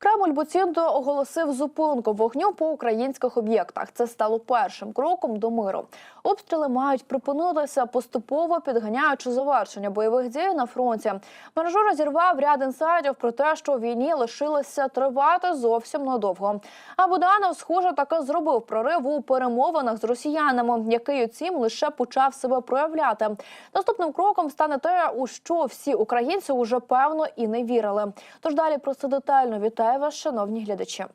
ใคร Кремль буцімто оголосив зупинку вогню по українських об'єктах. Це стало першим кроком до миру. Обстріли мають припинитися поступово підганяючи завершення бойових дій на фронті. Мережу розірвав ряд інсайдів про те, що війні лишилося тривати зовсім недовго. А Буданов, схоже, таки зробив прорив у перемовинах з росіянами, який утім лише почав себе проявляти. Наступним кроком стане те, у що всі українці уже певно і не вірили. Тож далі про це детально вітаю шановні глядачі.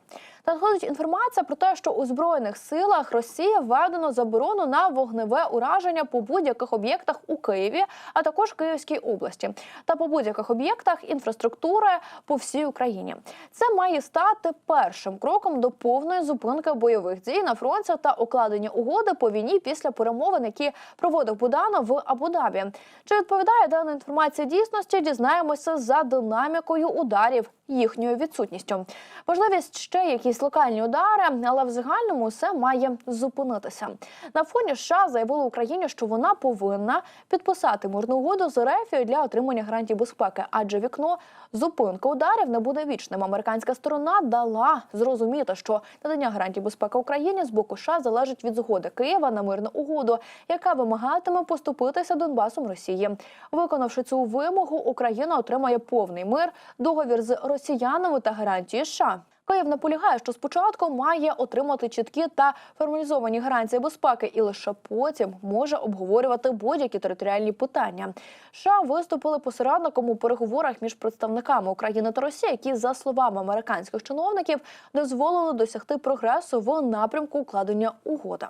Надходить інформація про те, що у збройних силах Росії введено заборону на вогневе ураження по будь-яких об'єктах у Києві, а також Київській області, та по будь-яких об'єктах інфраструктури по всій Україні. Це має стати першим кроком до повної зупинки бойових дій на фронті та укладення угоди по війні після перемовин, які проводив Буданов в Абу-Дабі. Чи відповідає дана інформація дійсності? Дізнаємося за динамікою ударів їхньою відсутністю. Можливість ще якісь локальні удари, але в загальному все має зупинитися. На фоні США заявили Україні, що вона повинна підписати мирну угоду з РФ для отримання гарантій безпеки, адже вікно зупинки ударів не буде вічним. Американська сторона дала зрозуміти, що надання гарантій безпеки Україні з боку США залежить від згоди Києва на мирну угоду, яка вимагатиме поступитися Донбасом Росії. Виконавши цю вимогу, Україна отримає повний мир, договір з росіянами та гарантії США. Київ наполягає, що спочатку має отримати чіткі та формалізовані гарантії безпеки, і лише потім може обговорювати будь-які територіальні питання. США виступили посередником у переговорах між представниками України та Росії, які, за словами американських чиновників, дозволили досягти прогресу в напрямку укладення угоди.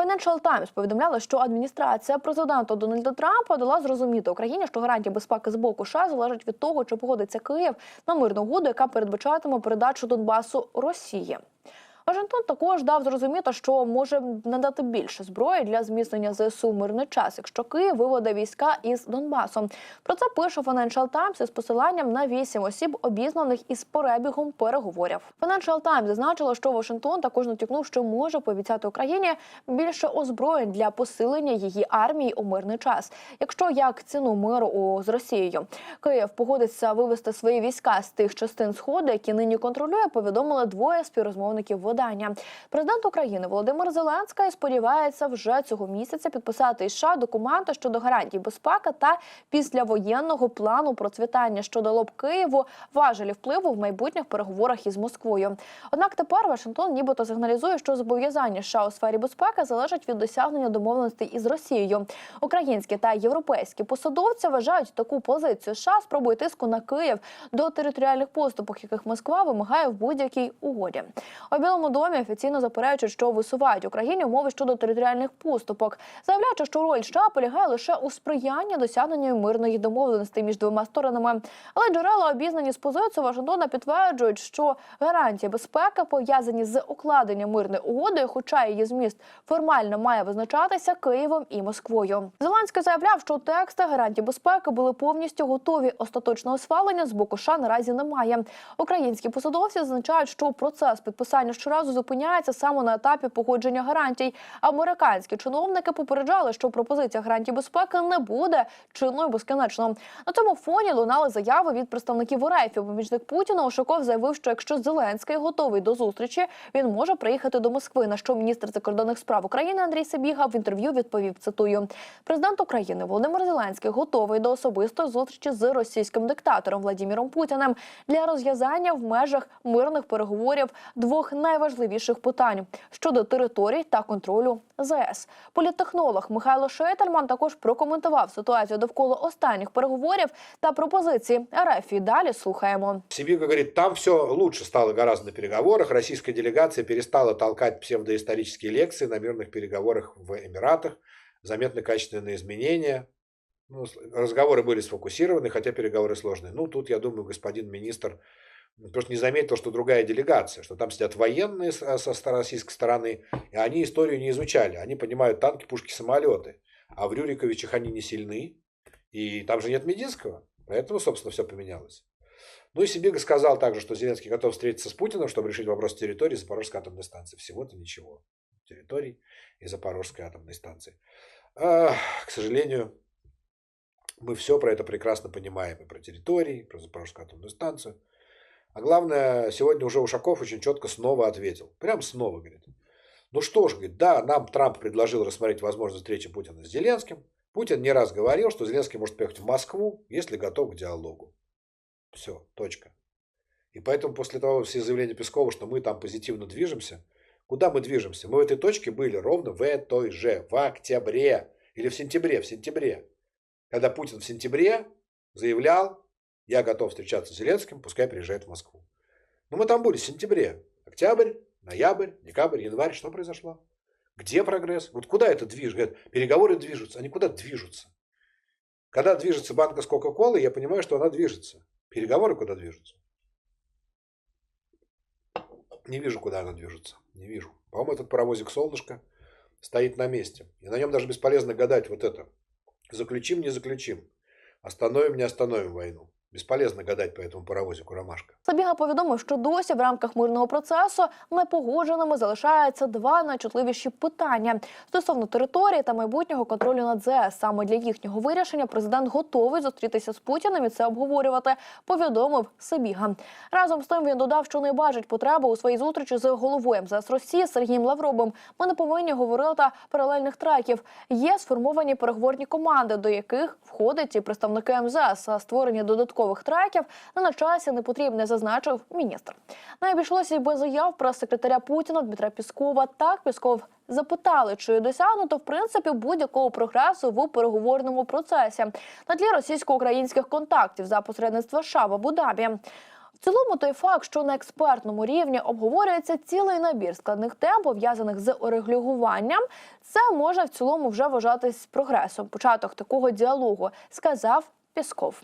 Financial Times повідомляла, що адміністрація президента Дональда Трампа дала зрозуміти Україні, що гарантії безпеки з боку США залежить від того, чи погодиться Київ на мирну угоду, яка передбачатиме передачу Донбасу Росії. Вашингтон також дав зрозуміти, що може надати більше зброї для зміцнення ЗСУ в мирний час, якщо Київ виведе війська із Донбасом. Про це пише Financial Times із посиланням на вісім осіб, обізнаних із перебігом переговорів. Financial Times зазначило, що Вашингтон також натякнув, що може пообіцяти Україні більше озброєнь для посилення її армії у мирний час. Якщо як ціну миру з Росією Київ погодиться вивести свої війська з тих частин сходу, які нині контролює, повідомили двоє співрозмовників видання. Президент України Володимир Зеленський сподівається вже цього місяця підписати із США документи щодо гарантій безпеки та післявоєнного плану процвітання, що дало б Києву важелі впливу в майбутніх переговорах із Москвою. Однак тепер Вашингтон нібито сигналізує, що зобов'язання США у сфері безпеки залежать від досягнення домовленостей із Росією. Українські та європейські посадовці вважають таку позицію США спробою тиску на Київ до територіальних поступок, яких Москва вимагає в будь-якій угоді. У домі офіційно заперечують, що висувають Україні умови щодо територіальних поступок, заявляючи, що роль США полягає лише у сприянні досягненню мирної домовленості між двома сторонами. Але джерела обізнані з позицією Вашингтона підтверджують, що гарантії безпеки пов'язані з укладенням мирної угоди, хоча її зміст формально має визначатися Києвом і Москвою. Зеленський заявляв, що тексти гарантій безпеки були повністю готові. Остаточного схвалення з боку США наразі немає. Українські посадовці зазначають, що процес підписання щоразу зупиняється саме на етапі погодження гарантій. Американські чиновники попереджали, що пропозиція гарантій безпеки не буде чинною безкінечно. На цьому фоні лунали заяви від представників РФ. Помічник Путіна Ушаков заявив, що якщо Зеленський готовий до зустрічі, він може приїхати до Москви. На що міністр закордонних справ України Андрій Сибіга в інтерв'ю відповів цитую: президент України Володимир Зеленський готовий до особистої зустрічі з російським диктатором Владимиром Путіним для розв'язання в межах мирних переговорів двох найважливіших питань щодо територій та контролю ЗС. Політтехнолог Михайло Шейтерман також прокоментував ситуацію довкола останніх переговорів та пропозиції РФ. І далі слухаємо. Сибига говорит, там все лучше стало гораздо на переговорах. Российская делегация перестала толкать псевдоисторические лекции на мирных переговорах в Эмиратах. Заметны качественные изменения. Ну, с- разговоры были сфокусированы, хотя переговоры сложные. Ну, тут, я думаю, господин министр просто не заметил, что другая делегация, что там сидят военные с- со российской стороны, и они историю не изучали. Они понимают танки, пушки, самолеты. А в Рюриковичах они не сильны. И там же нет Мединского. Поэтому, собственно, все поменялось. Ну и Сибига сказал также, что Зеленский готов встретиться с Путиным, чтобы решить вопрос территории Запорожской атомной станции. Всего-то ничего. Территорий и Запорожской атомной станции. А, к сожалению, мы все про это прекрасно понимаем. И про территории, и про Запорожскую атомную станцию. А главное, сегодня уже Ушаков очень четко снова ответил. Прям снова говорит. Ну что ж, говорит, да, нам Трамп предложил рассмотреть возможность встречи Путина с Зеленским. Путин не раз говорил, что Зеленский может поехать в Москву, если готов к диалогу. Все, точка. И поэтому после того все заявления Пескова, что мы там позитивно движемся, куда мы движемся? Мы в этой точке были ровно в той же, в октябре или в сентябре, в сентябре. Когда Путин в сентябре заявлял, я готов встречаться с Зеленским, пускай приезжает в Москву. Но мы там были в сентябре, октябрь, ноябрь, декабрь, январь. Что произошло? Где прогресс? Вот куда это движется? Говорят, переговоры движутся. Они куда движутся? Когда движется банка с Кока-Колой, я понимаю, что она движется. Переговоры куда движутся? Не вижу, куда она движется. Не вижу. По-моему, этот паровозик «Солнышко» стоит на месте. И на нем даже бесполезно гадать вот это. Заключим, не заключим. Остановим, не остановим войну. Бесполезно гадать по этому паровозику «Ромашка». Сабіга повідомив, що досі в рамках мирного процесу непогодженими залишаються два найчутливіші питання стосовно території та майбутнього контролю над ЗС. Саме для їхнього вирішення президент готовий зустрітися з Путіним і це обговорювати. Повідомив Сабіга. Разом з тим він додав, що не бачить потреби у своїй зустрічі з головою МЗС Росії Сергієм Лавровим. Ми не повинні говорити паралельних треків. Є сформовані переговорні команди, до яких входять і представники МЗС. А створення додаткових треків не на часі не потрібне, зазначив міністр. Не обійшлося й без заяв прес-секретаря Путіна Дмитра Піскова. Так Пісков запитали, чи досягнуто в принципі будь-якого прогресу в переговорному процесі на тлі російсько-українських контактів за посередництва США в Абу-Дабі. В цілому той факт, що на експертному рівні обговорюється цілий набір складних тем, пов'язаних з урегулюванням, це може в цілому вже вважатись прогресом. Початок такого діалогу сказав Пісков.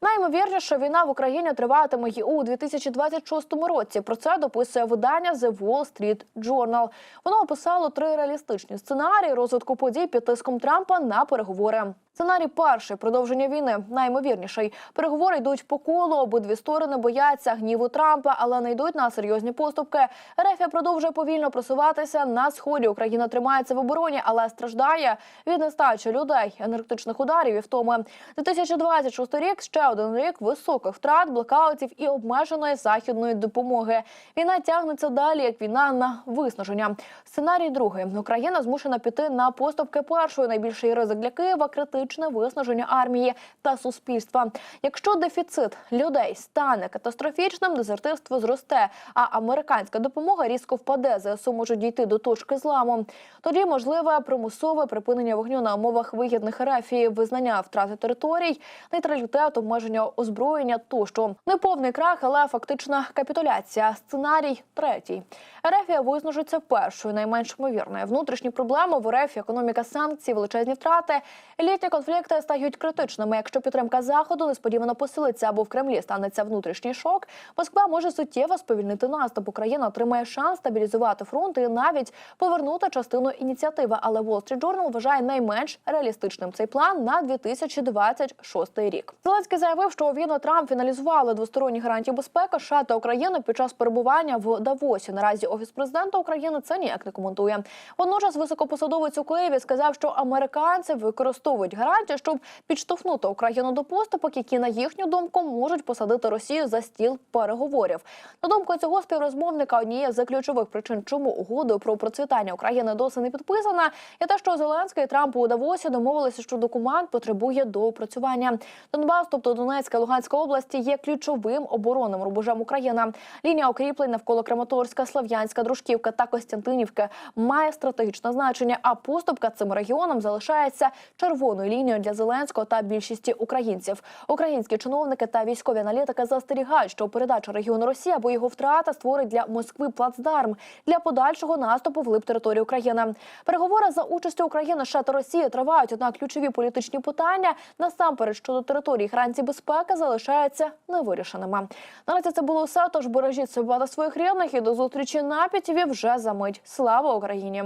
Наймовірніше, війна в Україні триватиме і у 2026 році. Про це дописує видання The Wall Street Journal. Воно описало три реалістичні сценарії розвитку подій під тиском Трампа на переговори. Сценарій перший продовження війни наймовірніший. Переговори йдуть по колу. Обидві сторони бояться гніву Трампа, але не йдуть на серйозні поступки. Рефія продовжує повільно просуватися на сході. Україна тримається в обороні, але страждає від нестачі людей, енергетичних ударів і втоми. 2026 рік ще один рік високих втрат, блокаутів і обмеженої західної допомоги. Війна тягнеться далі, як війна на виснаження. Сценарій другий Україна змушена піти на поступки першої. Найбільший ризик для Києва критичне виснаження армії та суспільства. Якщо дефіцит людей стане катастрофічним, дезертирство зросте, а американська допомога різко впаде. ЗСУ можуть дійти до точки зламу. Тоді можливе примусове припинення вогню на умовах вигідних рефії, визнання втрати територій, нейтралітет, обмеження озброєння тощо. Не повний крах, але фактична капітуляція. Сценарій третій. Ерефія виснажиться першою, найменш ймовірною. Внутрішні проблеми в РФ, економіка санкцій, величезні втрати. Літні конфлікти стають критичними. Якщо підтримка заходу несподівано посилиться або в Кремлі станеться внутрішній шок, Москва може суттєво сповільнити наступ. Україна отримає шанс стабілізувати фронт і навіть повернути частину ініціативи. Але Wall Street Journal вважає найменш реалістичним цей план на 2026 рік. Зеленський заявив, що він і Трамп фіналізували двосторонні гарантії безпеки США та України під час перебування в Давосі. Наразі офіс президента України це ніяк не коментує. Водночас високопосадовець у Києві сказав, що американці використовують гарантії, щоб підштовхнути Україну до поступок, які на їхню думку можуть посадити Росію за стіл переговорів. На думку цього співрозмовника, однією з ключових причин, чому угодою про процвітання України досі не підписана, є те, що Зеленський і Трамп у Давосі домовилися, що документ потребує доопрацювання. Донбас, тобто Донецька, Луганська області, є ключовим оборонним рубежем України. Лінія укріплень навколо Краматорська, Слов'янська, Дружківка та Костянтинівки має стратегічне значення. А поступка цим регіонам залишається червоною лінією для Зеленського та більшості українців. Українські чиновники та військові аналітики застерігають, що передача регіону Росії або його втрата створить для Москви плацдарм для подальшого наступу в глиб території України. Переговори за участю України, США та Росії тривають. Однак ключові політичні питання насамперед щодо території гарантій безпеки залишаються невирішеними. Наразі це було все. Тож бережіть себе та своїх рідних і до зустрічі на пітіві вже за мить. Слава Україні!